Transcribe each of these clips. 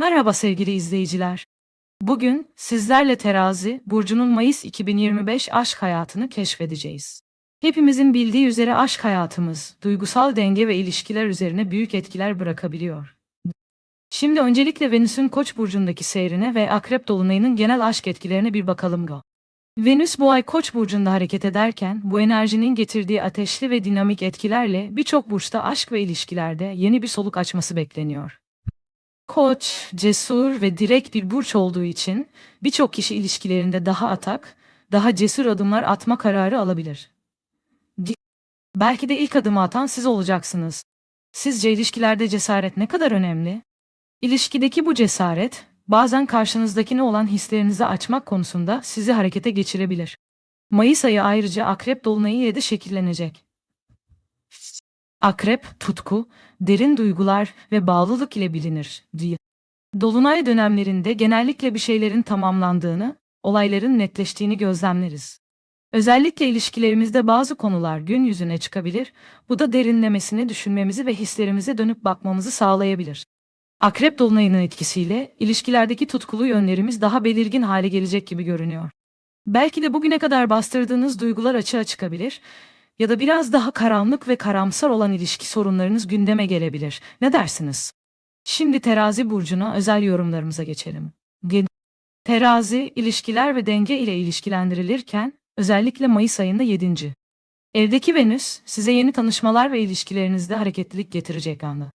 Merhaba sevgili izleyiciler. Bugün sizlerle Terazi burcunun Mayıs 2025 aşk hayatını keşfedeceğiz. Hepimizin bildiği üzere aşk hayatımız, duygusal denge ve ilişkiler üzerine büyük etkiler bırakabiliyor. Şimdi öncelikle Venüs'ün Koç burcundaki seyrine ve Akrep dolunayının genel aşk etkilerine bir bakalım go. Venüs bu ay Koç burcunda hareket ederken bu enerjinin getirdiği ateşli ve dinamik etkilerle birçok burçta aşk ve ilişkilerde yeni bir soluk açması bekleniyor. Koç, cesur ve direkt bir burç olduğu için birçok kişi ilişkilerinde daha atak, daha cesur adımlar atma kararı alabilir. Belki de ilk adımı atan siz olacaksınız. Sizce ilişkilerde cesaret ne kadar önemli? İlişkideki bu cesaret, bazen karşınızdakine olan hislerinizi açmak konusunda sizi harekete geçirebilir. Mayıs ayı ayrıca Akrep Dolunayı ile de şekillenecek. Akrep, tutku, derin duygular ve bağlılık ile bilinir. Dolunay dönemlerinde genellikle bir şeylerin tamamlandığını, olayların netleştiğini gözlemleriz. Özellikle ilişkilerimizde bazı konular gün yüzüne çıkabilir, bu da derinlemesine düşünmemizi ve hislerimize dönüp bakmamızı sağlayabilir. Akrep dolunayının etkisiyle ilişkilerdeki tutkulu yönlerimiz daha belirgin hale gelecek gibi görünüyor. Belki de bugüne kadar bastırdığınız duygular açığa çıkabilir ya da biraz daha karanlık ve karamsar olan ilişki sorunlarınız gündeme gelebilir. Ne dersiniz? Şimdi terazi burcuna özel yorumlarımıza geçelim. Terazi, ilişkiler ve denge ile ilişkilendirilirken, özellikle Mayıs ayında 7. Evdeki Venüs, size yeni tanışmalar ve ilişkilerinizde hareketlilik getirecek anı.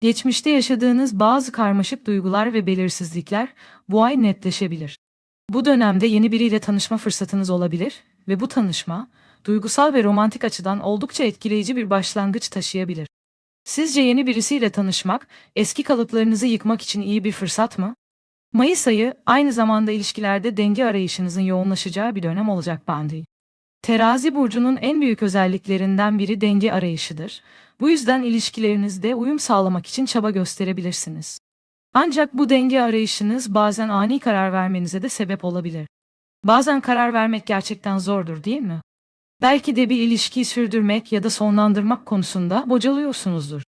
Geçmişte yaşadığınız bazı karmaşık duygular ve belirsizlikler bu ay netleşebilir. Bu dönemde yeni biriyle tanışma fırsatınız olabilir ve bu tanışma, duygusal ve romantik açıdan oldukça etkileyici bir başlangıç taşıyabilir. Sizce yeni birisiyle tanışmak, eski kalıplarınızı yıkmak için iyi bir fırsat mı? Mayıs ayı aynı zamanda ilişkilerde denge arayışınızın yoğunlaşacağı bir dönem olacak Bandi. Terazi burcunun en büyük özelliklerinden biri denge arayışıdır. Bu yüzden ilişkilerinizde uyum sağlamak için çaba gösterebilirsiniz. Ancak bu denge arayışınız bazen ani karar vermenize de sebep olabilir. Bazen karar vermek gerçekten zordur, değil mi? Belki de bir ilişkiyi sürdürmek ya da sonlandırmak konusunda bocalıyorsunuzdur.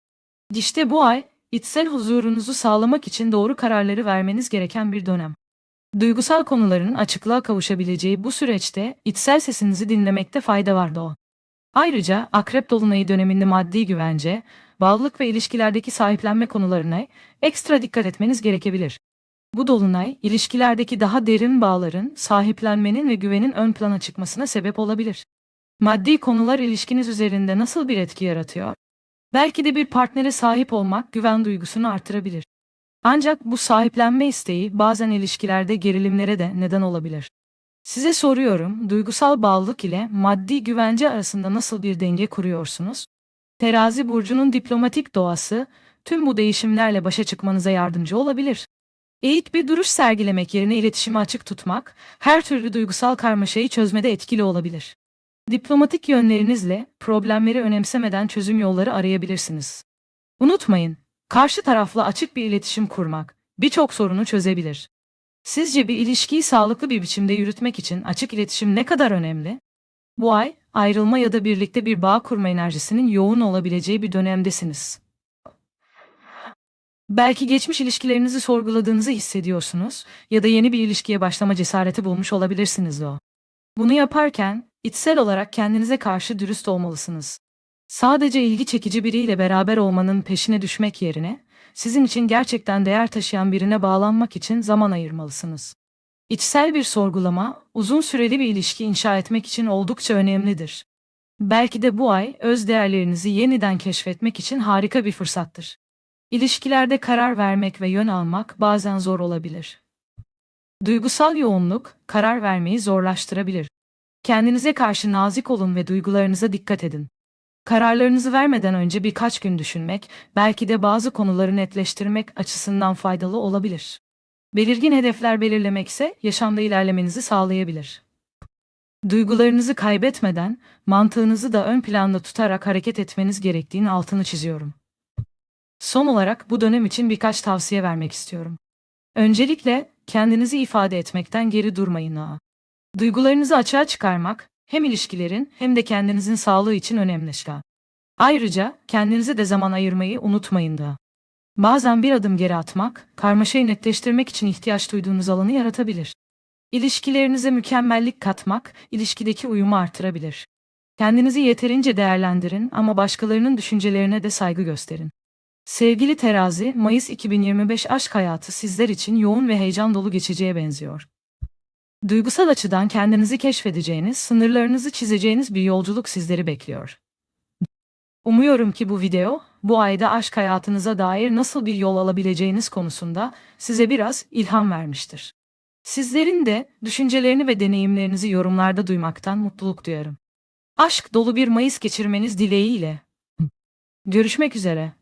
İşte bu ay, içsel huzurunuzu sağlamak için doğru kararları vermeniz gereken bir dönem. Duygusal konuların açıklığa kavuşabileceği bu süreçte içsel sesinizi dinlemekte fayda var o. Ayrıca Akrep Dolunayı döneminde maddi güvence, bağlılık ve ilişkilerdeki sahiplenme konularına ekstra dikkat etmeniz gerekebilir. Bu dolunay, ilişkilerdeki daha derin bağların, sahiplenmenin ve güvenin ön plana çıkmasına sebep olabilir. Maddi konular ilişkiniz üzerinde nasıl bir etki yaratıyor? Belki de bir partnere sahip olmak güven duygusunu artırabilir. Ancak bu sahiplenme isteği bazen ilişkilerde gerilimlere de neden olabilir. Size soruyorum, duygusal bağlılık ile maddi güvence arasında nasıl bir denge kuruyorsunuz? Terazi burcunun diplomatik doğası tüm bu değişimlerle başa çıkmanıza yardımcı olabilir. Eğit bir duruş sergilemek yerine iletişimi açık tutmak, her türlü duygusal karmaşayı çözmede etkili olabilir. Diplomatik yönlerinizle problemleri önemsemeden çözüm yolları arayabilirsiniz. Unutmayın, karşı tarafla açık bir iletişim kurmak birçok sorunu çözebilir. Sizce bir ilişkiyi sağlıklı bir biçimde yürütmek için açık iletişim ne kadar önemli? Bu ay, ayrılma ya da birlikte bir bağ kurma enerjisinin yoğun olabileceği bir dönemdesiniz. Belki geçmiş ilişkilerinizi sorguladığınızı hissediyorsunuz ya da yeni bir ilişkiye başlama cesareti bulmuş olabilirsiniz o. Bunu yaparken içsel olarak kendinize karşı dürüst olmalısınız. Sadece ilgi çekici biriyle beraber olmanın peşine düşmek yerine sizin için gerçekten değer taşıyan birine bağlanmak için zaman ayırmalısınız. İçsel bir sorgulama, uzun süreli bir ilişki inşa etmek için oldukça önemlidir. Belki de bu ay öz değerlerinizi yeniden keşfetmek için harika bir fırsattır. İlişkilerde karar vermek ve yön almak bazen zor olabilir. Duygusal yoğunluk karar vermeyi zorlaştırabilir. Kendinize karşı nazik olun ve duygularınıza dikkat edin. Kararlarınızı vermeden önce birkaç gün düşünmek, belki de bazı konuları netleştirmek açısından faydalı olabilir. Belirgin hedefler belirlemek ise yaşamda ilerlemenizi sağlayabilir. Duygularınızı kaybetmeden, mantığınızı da ön planda tutarak hareket etmeniz gerektiğini altını çiziyorum. Son olarak bu dönem için birkaç tavsiye vermek istiyorum. Öncelikle kendinizi ifade etmekten geri durmayın ha. Duygularınızı açığa çıkarmak hem ilişkilerin hem de kendinizin sağlığı için önemli. Ayrıca kendinize de zaman ayırmayı unutmayın da. Bazen bir adım geri atmak, karmaşayı netleştirmek için ihtiyaç duyduğunuz alanı yaratabilir. İlişkilerinize mükemmellik katmak, ilişkideki uyumu artırabilir. Kendinizi yeterince değerlendirin ama başkalarının düşüncelerine de saygı gösterin. Sevgili terazi, Mayıs 2025 aşk hayatı sizler için yoğun ve heyecan dolu geçeceğe benziyor. Duygusal açıdan kendinizi keşfedeceğiniz, sınırlarınızı çizeceğiniz bir yolculuk sizleri bekliyor. Umuyorum ki bu video, bu ayda aşk hayatınıza dair nasıl bir yol alabileceğiniz konusunda size biraz ilham vermiştir. Sizlerin de düşüncelerini ve deneyimlerinizi yorumlarda duymaktan mutluluk duyarım. Aşk dolu bir Mayıs geçirmeniz dileğiyle. Görüşmek üzere.